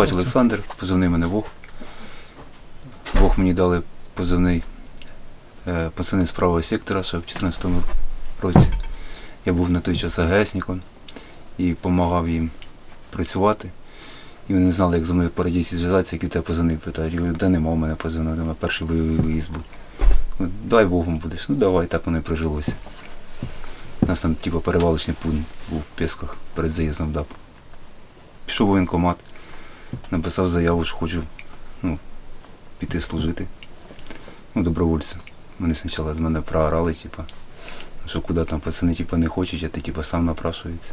звати Олександр, позивний мене Вог. Вог мені дали позивний е, пацани з правого сектора, ще в 2014 році. Я був на той час АГСником і допомагав їм працювати. І вони не знали, як зі мною по радійці зв'язатися, які тебе позивний питають. Я говорю, да нема в мене позивного, нема перший бойовий виїзд був. Ну, Давай Богом будеш. Ну давай, так воно і прижилося. У нас там типу, перевалочний пункт був в Песках перед заїздом в ДАП. Пішов воєнкомат, написав заяву, що хочу ну, піти служити. Ну, добровольцем. Вони спочатку з мене проорали, типу, що куди там пацани типу, не хочуть, а ти типу, сам напрашується.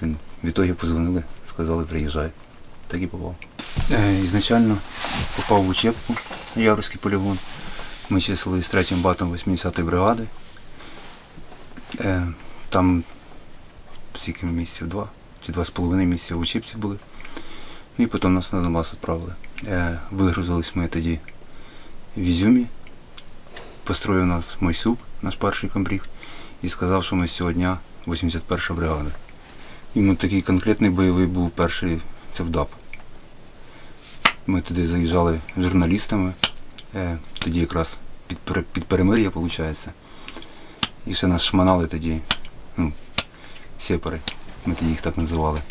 Блін, В ітогі позвонили, сказали, приїжджай. Так і попав. Е, ізначально попав в учебку на Яворський полігон. Ми числились третім батом 80-ї бригади. Е, там скільки місяців? Два чи половиною місяця в учебці були. Ну і потім нас на Донбас відправили. Е, вигрузились ми тоді в Ізюмі. Построїв нас Мойсюк, наш перший комбриг, і сказав, що ми сьогодні 81 бригада. Йому такий конкретний бойовий був перший це в ДАП. Ми туди заїжджали журналістами, е, тоді якраз під, під перемир'я, виходить. І ще нас шманали тоді, ну, сепари, ми тоді їх так називали.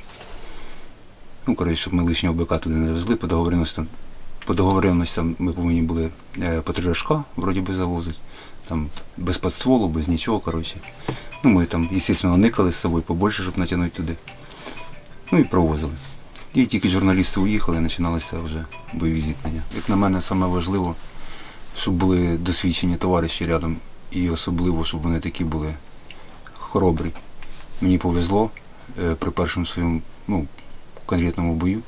Ну, коротше, щоб ми лишнього бика туди не везли, по договоренностям, по договоренностям ми повинні були е, по три рожка, вроді би завозити. Там без подстволу, без нічого, коротше. Ну, ми там, звісно, никали з собою побольше, щоб натягнути туди. Ну і провозили. І тільки журналісти уїхали, починалися вже бойові зіткнення. Як на мене, саме важливо, щоб були досвідчені товариші рядом, і особливо, щоб вони такі були хоробрі. Мені повезло при першому своєму ну, конкретному бою.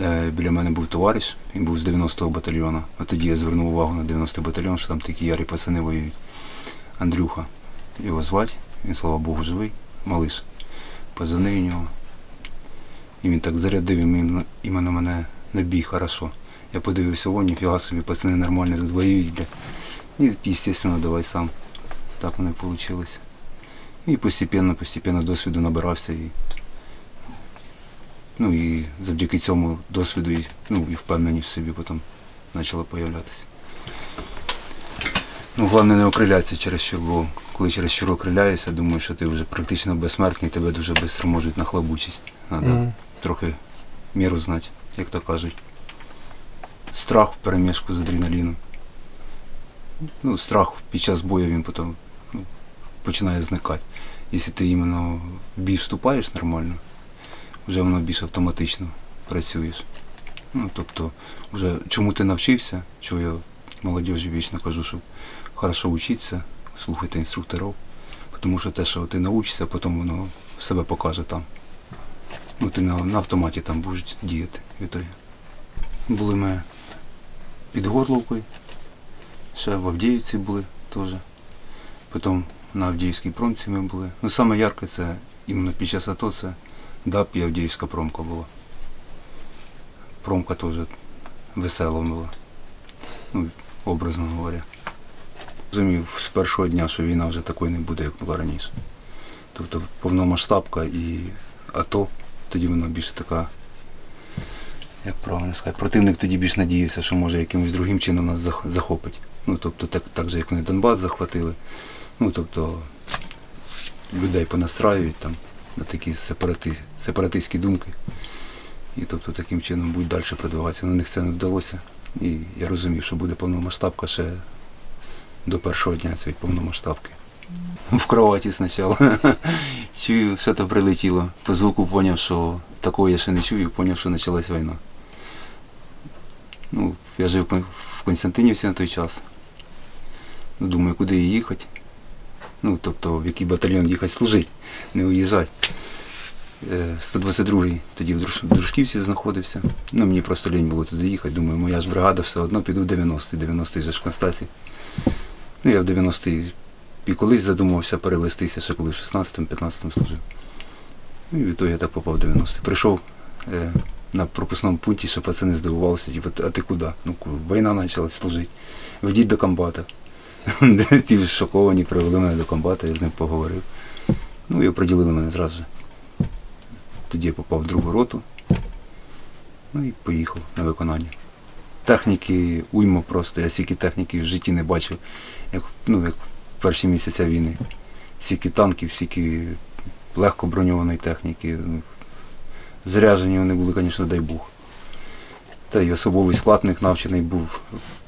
Е, Біля мене був товариш, він був з 90-го батальйону. А тоді я звернув увагу на 90-й батальйон, що там такі ярі пацани воюють. Андрюха. Його звати, він, слава Богу, живий, малиш. Позивний у нього. І він так зарядив іменно, мене на бій хорошо. Я подивився, о, ніфіга собі, пацани нормально тут воюють. І, звісно, давай сам. Так воно і вийшло. І постепенно, постепенно досвіду набирався. І, ну і завдяки цьому досвіду і, ну, і впевненість в собі потім почала появлятися. Ну, головне не окрилятися через що, бо коли через що окриляєшся, думаєш, що ти вже практично безсмертний, тебе дуже швидко можуть нахлобучити. Треба Мгм. трохи міру знати, як то кажуть. Страх в перемішку з адреналіном. Ну, страх під час бою він потім починає зникати. Якщо ти іменно в бій вступаєш нормально, вже воно більш автоматично працюєш. Ну, тобто, вже чому ти навчився, чого я молодіжі вічно кажу, щоб хорошо вчитися, слухайте інструкторів, тому що те, що ти навчишся, потім воно себе покаже там. Ну, ти на, на автоматі там будеш діяти відтоді. Були ми під Горловкою, ще в Авдіївці були теж. Потім на Авдіївській промці ми були. Ну, саме ярке це іменно під час АТО це ДАП і Авдіївська промка була. Промка теж весела була. Ну, образно говоря. Розумів з першого дня, що війна вже такою не буде, як була раніше. Тобто повномасштабка і АТО, тоді вона більш така, як правильно сказати, противник тоді більш надіявся, що може якимось другим чином нас захопить. Ну, тобто, так, так же, як вони Донбас захватили. Ну, тобто, людей понастраюють там на такі сепарати, сепаратистські думки. І тобто таким чином будуть далі продвигатися. На них це не вдалося. І я розумів, що буде повномасштабка ще до першого дня цієї повномасштабки. В кроваті спочатку. Чую, що то прилетіло. По звуку зрозумів, що такого я ще не чув і зрозумів, що почалась війна. Ну, я жив в Константинівці на той час. Ну, думаю, куди їй їхати. Ну, тобто, в який батальйон їхати служити, не уїжджати. Е, 122-й тоді в Дружківці знаходився. Ну, мені просто лінь було туди їхати. Думаю, моя ж бригада все одно піду в 90-й. 90-й же ж в Ну, я в 90-й і колись задумався перевестися, ще коли в 16-15 служив. Ну і відтоді я так попав в 90-й. Прийшов е, на пропускному пункті, що пацани здивувалися, типу, а ти куди? Ну, війна почалась служити. Ведіть до комбата. Ті шоковані привели мене до комбата, я з ним поговорив. Ну і оприділили мене зразу. Тоді я попав в другу роту. Ну і поїхав на виконання. Техніки уйма просто. Я стільки техніки в житті не бачив, як, ну, як в перші місяці війни. Стільки танків, стільки легко броньованої техніки. Ну, Заряжені вони були, звісно, дай Бог. Та й особовий склад них навчений був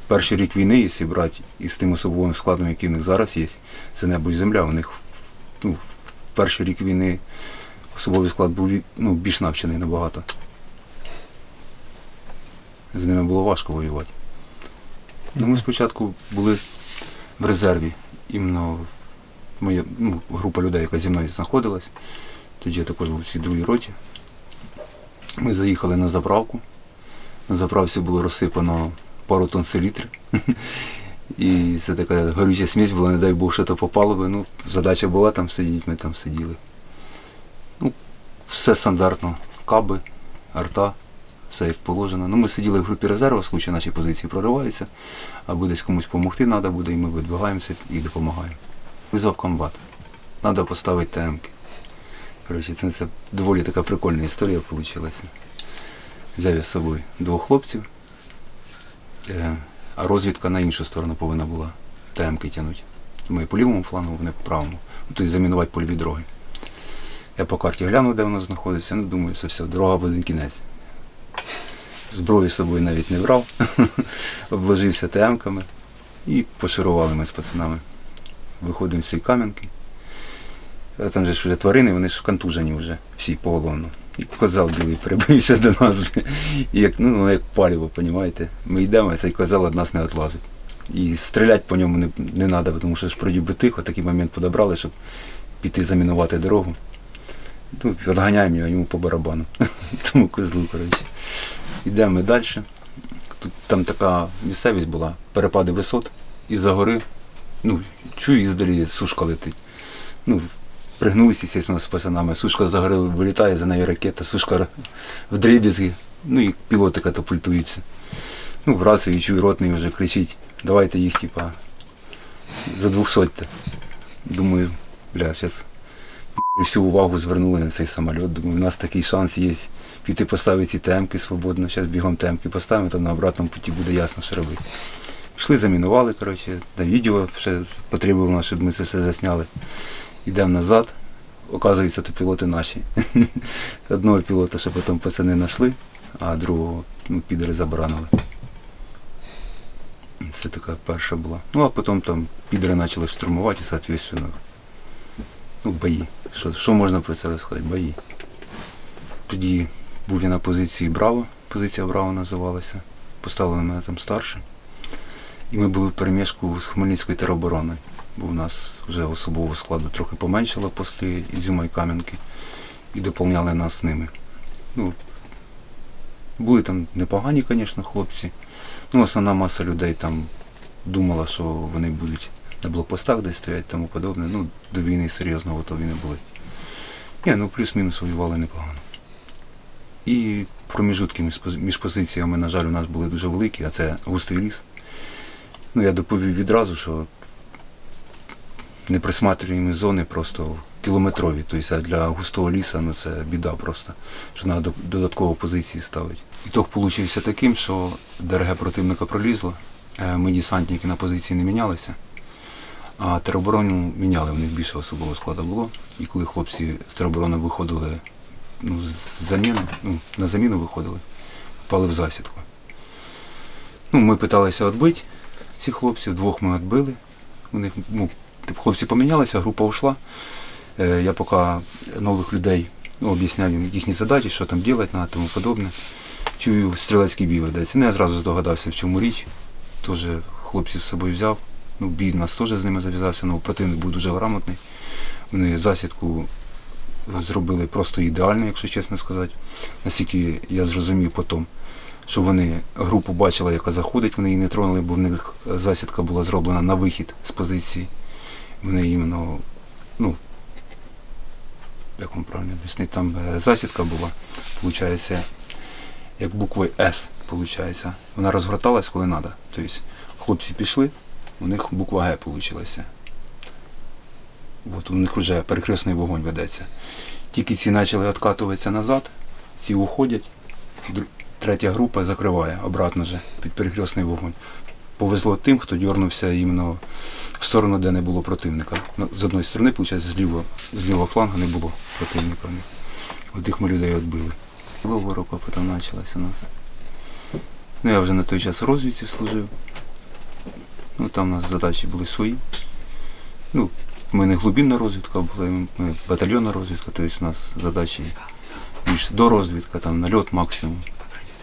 перший рік війни, якщо брати, і з тим особовим складом, який в них зараз є, це небо і земля. У них ну, в перший рік війни особовий склад був ну, більш навчений набагато. З ними було важко воювати. Ну, ми спочатку були в резерві. Іменно моя ну, група людей, яка зі мною знаходилась. Тоді я також був в цій другій роті. Ми заїхали на заправку. На заправці було розсипано пару тонн селітри. І це така горюча смісь була, не дай Бог, що то попало би. Ну, задача була там сидіти, ми там сиділи. Ну, все стандартно. Каби, арта, все як положено. Ну, ми сиділи в групі резерву, в случаї наші позиції прориваються, або десь комусь допомогти треба буде, і ми видвигаємося і допомагаємо. Визвав комбат. Треба поставити ТМки. Коротше, це, це доволі така прикольна історія вийшла. Взяв я з собою двох хлопців, а розвідка на іншу сторону повинна була ТМки тягнути. Ми по лівому флангу, вони по правому. Ну, тобто замінувати польові дороги. Я по карті глянув, де воно знаходиться, ну думаю, це все, дорога в один кінець. Зброю з собою навіть не брав, обложився ТМками і поширували ми з пацанами. Виходимо з цієї кам'янки. Там же ж вже тварини, вони ж контужені вже всі поголовно. Козал білий прибився до нас. Як, ну, як паліво, розумієте? Ми йдемо, а цей козал від нас не відлазить. І стріляти по ньому не, не треба, тому що ж би тихо, такий момент подобрали, щоб піти замінувати дорогу. Ну, відганяємо його йому по барабану. Тому козлу, коротше. Йдемо далі. Тут там така місцевість була, перепади висот, і за гори, ну, чую, іздалі сушка летить. Ну, пригнулися, звісно, з пацанами. Сушка за гори вилітає, за нею ракета, сушка в дріб'язги, ну і пілоти катапультуються. Ну, в рацію чую, ротний вже кричить, давайте їх, типа, за двохсотте. Думаю, бля, зараз всю увагу звернули на цей самоліт. Думаю, у нас такий шанс є піти поставити ці темки свободно. Зараз бігом темки поставимо, там на обратному путі буде ясно, що робити. Пішли, замінували, коротше, на відео ще потрібно, щоб ми це все засняли. Йдемо назад. Оказується, то пілоти наші. Одного пілота ще потім пацани знайшли, а другого ну, підери забаранили. Це така перша була. Ну а потім там підери почали штурмувати, і, соответственно, ну, бої. Що, що можна про це розказати? Бої. Тоді був я на позиції Браво, позиція Браво називалася. Поставили мене там старшим. І ми були в переміжку з Хмельницькою теробороною. Бо у нас вже особового складу трохи поменшало пости Ізюма і Кам'янки. І доповняли нас ними. Ну, були там непогані, звісно, хлопці. Ну, основна маса людей там думала, що вони будуть на блокпостах десь стоять тому подобне. Ну, до війни серйозно готові не були. Ні, ну плюс-мінус воювали непогано. І проміжутки між між позиціями, на жаль, у нас були дуже великі, а це густий ліс. Ну, я доповів відразу, що неприсматрюємо зони просто кілометрові. Тобто для густого лісу ну, це біда просто, що треба додатково позиції ставити. Ітог получився таким, що ДРГ противника пролізло, е, ми десантники на позиції не мінялися, а тероборону міняли, в них більше особового складу було. І коли хлопці з тероборони виходили ну, з заміну, ну, на заміну виходили, попали в засідку. Ну, ми питалися відбити цих хлопців, двох ми відбили. У них, ну, хлопці помінялися, група ушла. Е, Я поки нових людей ну, об'ясняв їм їхні задачі, що там робити, на тому подобне. Чую, стрілецький бій ведеться. Ну, я зразу здогадався, в чому річ. Теж хлопців з собою взяв. Ну, бій нас теж з ними зав'язався, ну, противник був дуже грамотний. Вони засідку зробили просто ідеально, якщо чесно сказати. Наскільки я зрозумів потім, що вони групу бачили, яка заходить, вони її не тронули, бо в них засідка була зроблена на вихід з позиції. Вони іменно, ну, як вам правильно об'яснити, там е, засідка була, виходить, як буквою С, виходить. Вона розгорталась, коли треба. Тобто хлопці пішли, у них буква Г вийшла. От у них вже перекресний вогонь ведеться. Тільки ці почали відкатуватися назад, ці уходять, третя група закриває обратно вже під перехресний вогонь. Повезло тим, хто дьорнувся іменно в сторону, де не було противника. Ну, з одної сторони, виходить, з лівого, з лівого флангу не було противника. От ми людей відбили. Лова рока потім почалася у нас. Ну, я вже на той час в розвідці служив. Ну, там у нас задачі були свої. Ну, ми не глибинна розвідка була, ми батальйонна розвідка, тобто у нас задачі більш до розвідка, там нальот максимум,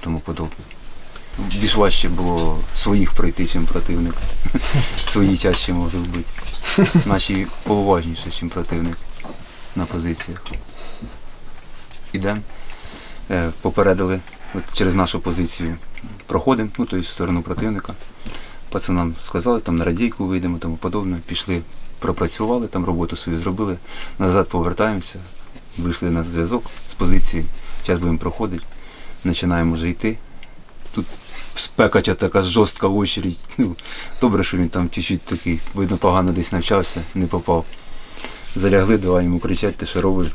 тому подобне. Більш важче було своїх пройти, чим противник. Свої чаще могли вбити. Наші поважніше, ніж противник на позиціях. Ідемо. Е, Попередили от через нашу позицію. Проходимо, ну, тобто в сторону противника. Пацанам сказали, там на радійку вийдемо, тому подобне. Пішли, пропрацювали, там роботу свою зробили. Назад повертаємося, вийшли на зв'язок з позиції. Зараз будемо проходити. Починаємо вже йти. Тут спека ця така жорстка очередь. Ну, добре, що він там чуть-чуть такий, видно, погано десь навчався, не попав. Залягли, давай йому кричать, ти що робиш?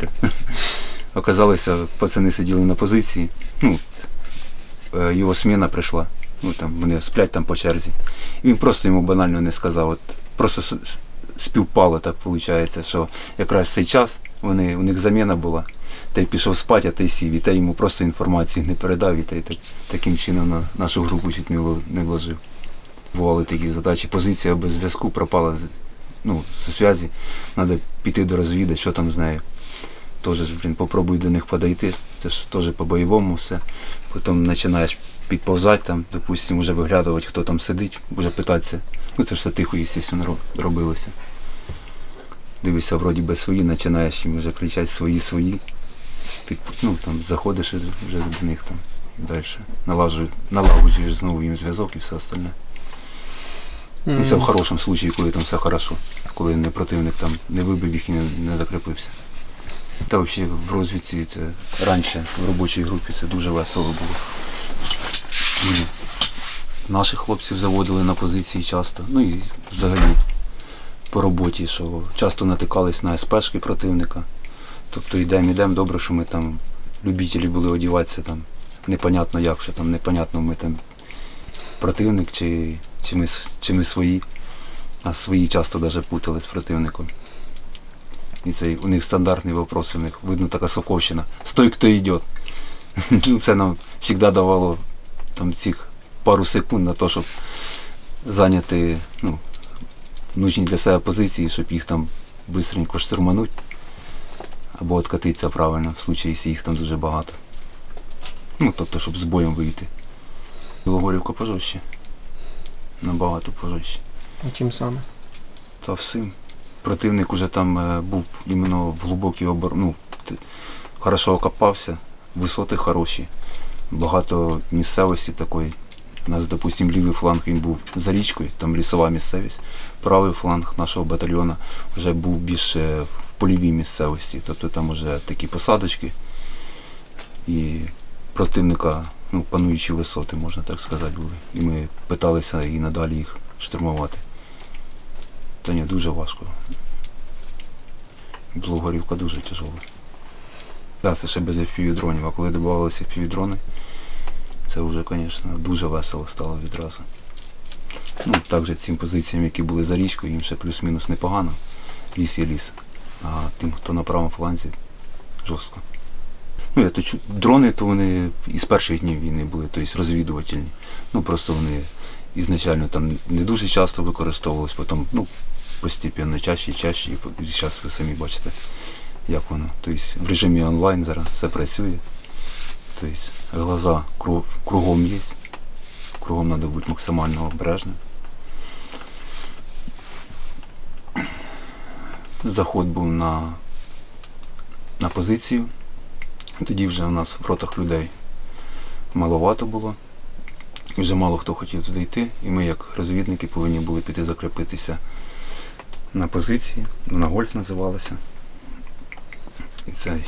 Оказалося, пацани сиділи на позиції. Ну, е, його сміна прийшла. Ну, там, вони сплять там по черзі. І він просто йому банально не сказав. От, просто співпало так виходить, що якраз в цей час вони, у них заміна була. Та й пішов спати, а та й сів, і та йому просто інформації не передав, і та й так, таким чином на нашу групу чуть не, вложив. Бували такі задачі. Позиція без зв'язку пропала ну, зі зв'язі. Треба піти до розвіди, що там з нею. Теж, блін, попробуй до них подойти. Це ж теж по-бойовому все. Потім починаєш підповзати там, допустимо, вже виглядувати, хто там сидить, вже питатися. Ну це все тихо, звісно, робилося. Дивишся, вроді би свої, починаєш їм вже кричати свої, свої. Під, ну, там, заходиш вже до них там і далі. Налажу, налагоджуєш знову їм зв'язок і все остальне. І це в хорошому случаї, коли там все хорошо, коли не противник там не вибив їх і не, не закріпився. Та взагалі в розвідці це раніше в робочій групі це дуже весело було. І наших хлопців заводили на позиції часто. Ну і взагалі по роботі, що часто натикались на СПшки противника. Тобто йдемо, йдемо, добре, що ми там любителі були одіватися там непонятно як, що там непонятно ми там противник чи, чи, ми, чи ми свої. А свої часто навіть путали з противником. І цей у них стандартний вопрос, у них видно така соковщина. Стой, хто йде. Це нам завжди давало там цих пару секунд на те, щоб зайняти ну, нужні для себе позиції, щоб їх там швидко штурмануть. Або откатитися правильно, в случаї, якщо їх там дуже багато. Ну, тобто, щоб з боєм вийти. Білогорівка пожорстче. Набагато пожорстче. Тим саме. Та всім. Противник уже там е, був іменно в глибокій обороні. Ну, т- хорошо окопався, висоти хороші, багато місцевості такої. У нас, допустим, лівий фланг він був за річкою, там лісова місцевість. Правий фланг нашого батальйону вже був більше в польовій місцевості. Тобто там вже такі посадочки і противника, ну, пануючі висоти, можна так сказати, були. І ми питалися і надалі їх штурмувати. Та ні, дуже важко. Білогорівка дуже тяжела. Так, це ще без FPV-дронів, а коли додавалися FPV-дрони, це вже, звісно, дуже весело стало відразу. Ну, також цим позиціям, які були за річкою, їм ще плюс-мінус непогано. Ліс є ліс. А тим, хто на правому фланзі, жорстко. Ну, я то чу... Дрони, то вони із перших днів війни були, тобто розвідувальні. Ну, просто вони ізначально там не дуже часто використовувались, потім, ну, постійно чаще і чаще, і зараз ви самі бачите, як воно. Тобто в режимі онлайн зараз все працює. Тобто глаза кру- кругом є. Кругом треба бути максимально обережним. Заход був на, на позицію. Тоді вже у нас в ротах людей маловато було. Вже мало хто хотів туди йти, і ми, як розвідники, повинні були піти закріпитися на позиції, ну, на гольф називалося. І цей.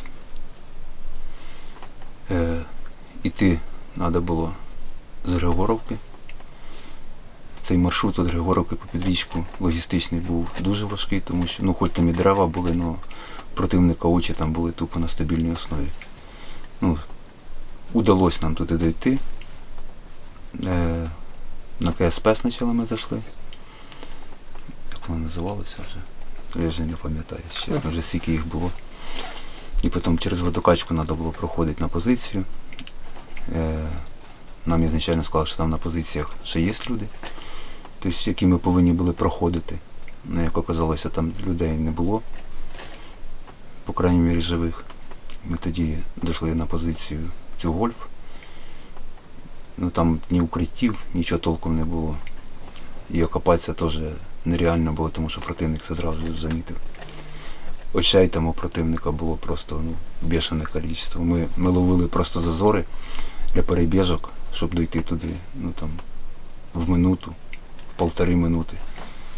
Е, іти треба було з Григоровки. цей маршрут від Григоровки по підрічку логістичний був дуже важкий, тому що ну, хоч там і дерева були, але противника очі там були тупо на стабільній основі. Ну, удалось нам туди дойти. Е, на КСП спочатку ми зайшли. Як воно називалося вже? Я вже не пам'ятаю, чесно, вже скільки їх було. І потім через водокачку треба було проходити на позицію. Е, нам ізначально сказали, що там на позиціях ще є люди, тобто, які ми повинні були проходити. Ну, як оказалося, там людей не було, по крайній мірі живих. Ми тоді дійшли на позицію цю гольф. Ну там ні укриттів, нічого толком не було. І окопатися теж нереально було, тому що противник це зразу замітив. Очей там у противника було просто ну, бешене кількість. Ми, ми ловили просто зазори для перебіжок, щоб дойти туди, ну там, в минуту, в полтори минути,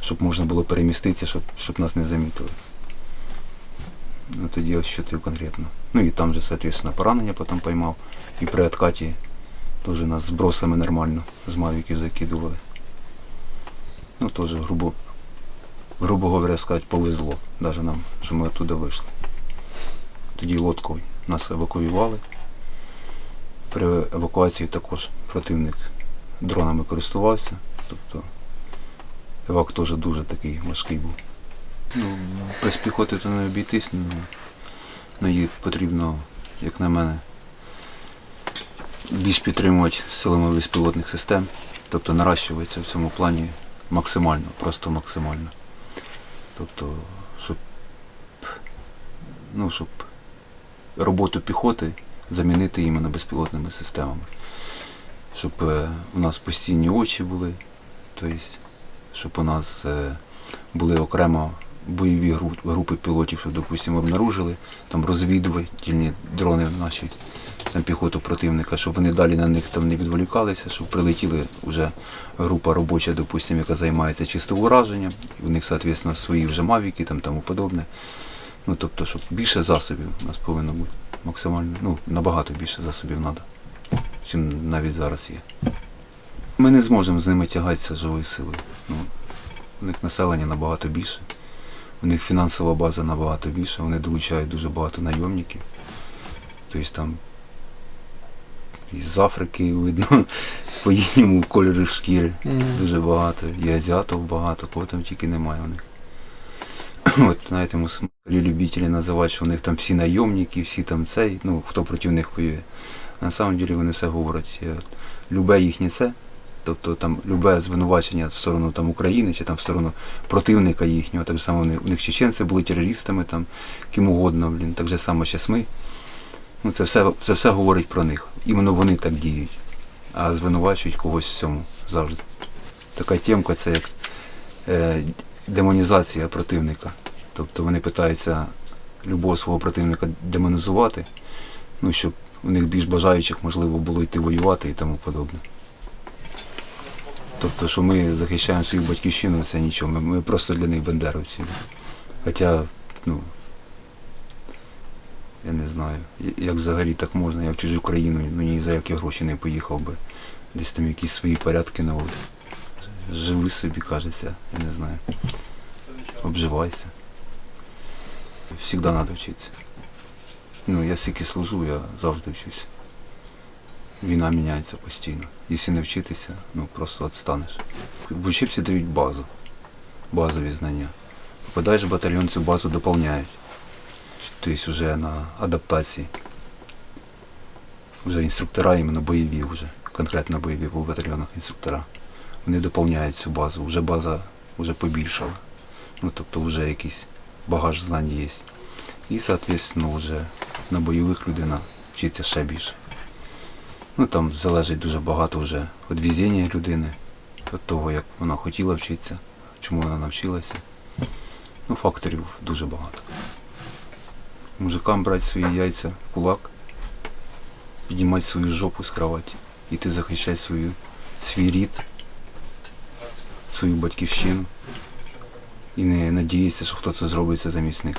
щоб можна було переміститися, щоб, щоб нас не замітили. Ну тоді ось що ти конкретно. Ну і там же, соответственно, поранення потім поймав. І при откаті теж нас збросами нормально з мавіків закидували. Ну теж грубо, грубо говоря сказати, повезло. Навіть нам, що ми оттуда вийшли. Тоді лодкою нас евакуювали. При евакуації також противник дронами користувався. Тобто евак теж дуже такий важкий був. Ну, без піхоти то не обійтись, ну, ну її потрібно, як на мене, більш підтримувати силами безпілотних систем. Тобто наращується в цьому плані максимально, просто максимально. Тобто, щоб, ну, щоб роботу піхоти замінити іменно безпілотними системами. Щоб е, у нас постійні очі були, тобто, щоб у нас е, були окремо бойові групи пілотів, що, допустимо, обнаружили, там розвідувальні дрони наші, там піхоту противника, щоб вони далі на них там не відволікалися, щоб прилетіли вже група робоча, допустимо, яка займається чисто ураженням, і у них, соответственно, свої вже мавіки там тому подобне. Ну, тобто, щоб більше засобів у нас повинно бути максимально, ну, набагато більше засобів треба, чим навіть зараз є. Ми не зможемо з ними тягатися живою силою. Ну, у них населення набагато більше, у них фінансова база набагато більша, вони долучають дуже багато найомників. Тобто там із Африки видно по їхньому кольору шкіри дуже багато, і азіатів багато, кого там тільки немає у них. От, знаєте, ми любителі називають, що у них там всі найомники, всі там цей, ну, хто проти них воює. На самом деле вони все говорять. Любе їхнє це, тобто там любе звинувачення в сторону там, України чи там в сторону противника їхнього, так же само вони, у них чеченці були терористами, там, ким угодно, блін, так же само зараз ми. Ну, це все, це все говорить про них. Іменно вони так діють, а звинувачують когось в цьому завжди. Така темка це як е, демонізація противника. Тобто вони питаються любого свого противника демонізувати, ну, щоб у них більш бажаючих можливо було йти воювати і тому подобне. Тобто, що ми захищаємо свою батьківщину, це нічого. Ми, ми просто для них бендеровці. Хоча, ну, я не знаю, як взагалі так можна. Я в чужу країну ну, ні за які гроші не поїхав би. Десь там якісь свої порядки наводив. Живи собі, кажеться, я не знаю. Обживайся. Всегда треба вчитися. Ну, я скільки служу, я завжди вчуся. Війна міняється постійно. Якщо не вчитися, ну просто відстанеш. В учебці дають базу, базові знання. Попадаєш в батальйон, цю базу доповняють. Тобто вже на адаптації. Вже інструктора, іменно бойові вже, конкретно бойові по батальйонах інструктора. Вони доповняють цю базу, вже база вже побільшала. Ну, тобто вже якийсь багаж знань є. І, соответственно, вже на бойових людина вчиться ще більше. Ну там залежить дуже багато вже від везіння людини, від того, як вона хотіла вчитися, чому вона навчилася. Ну, факторів дуже багато. Мужикам брати свої яйця в кулак, піднімати свою жопу з кроваті, іти захищати свою, свій рід, свою батьківщину і не надіятися, що хтось зробить це замість них.